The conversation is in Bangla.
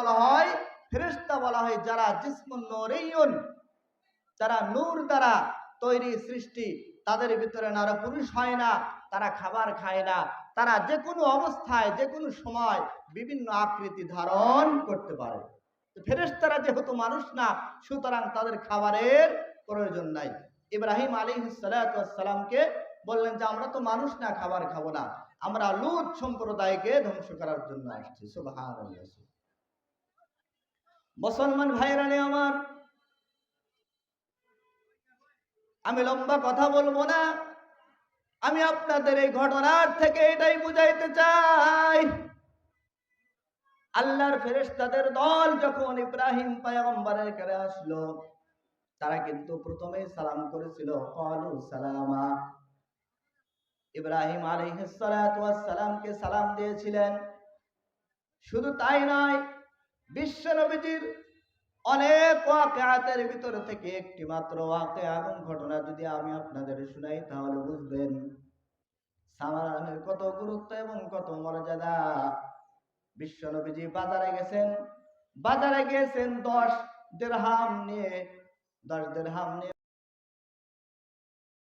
বলা হয়, ফেরেশতা বলা হয় যারা জিসমুন নূরিয়ুন, যারা নূর দ্বারা তৈরি সৃষ্টি, তাদের ভিতরে নারী পুরুষ হয় না, তারা খাবার খায় না। তারা যে কোনো অবস্থায়, যে কোনো সময় বিভিন্ন আকৃতি ধারণ করতে পারে। ফেরেশতারা যেহেতু মানুষ না, সুতরাং তাদের খাবারের প্রয়োজন নাই। ইব্রাহিম আলী সালামকে বললেন যে, আমরা তো মানুষ না, খাবার খাব না। আমরা লুত সম্প্রদায়কে ধ্বংস করার জন্য আসছি। সুবহানাল্লাহ। মুসলমান ভাইরানে আমার, আমি লম্বা কথা বলব না, আমি আপনাদের এই ঘটনার থেকে এটাই বুঝাইতে চাই। আল্লাহর ফেরেশতাদের দল যখন ইব্রাহিম পয়গম্বরের কাছে আসলো, তারা কিন্তু প্রথমে সালাম করেছিল ক্বালু সালামা। ইব্রাহিম আলাইহিস সালাতু ওয়াস সালামকে সালাম দিয়েছিলেন। শুধু তাই নয় বিশ্ব নবীজির অনেক ওয়াকেয়াতের ভিতর থেকে একটি মাত্র ওয়াকে এবং ঘটনা যদি আমি আপনাদের শুনাই, তাহলে বুঝবেন সামারানের কত গুরুত্ব এবং কত মর্যাদা। বিশ্ব নবীজি বাজারে গেছেন বাজারে গেছেন দশ দেড় হাম নিয়ে, দশ দেড় হাম নিয়ে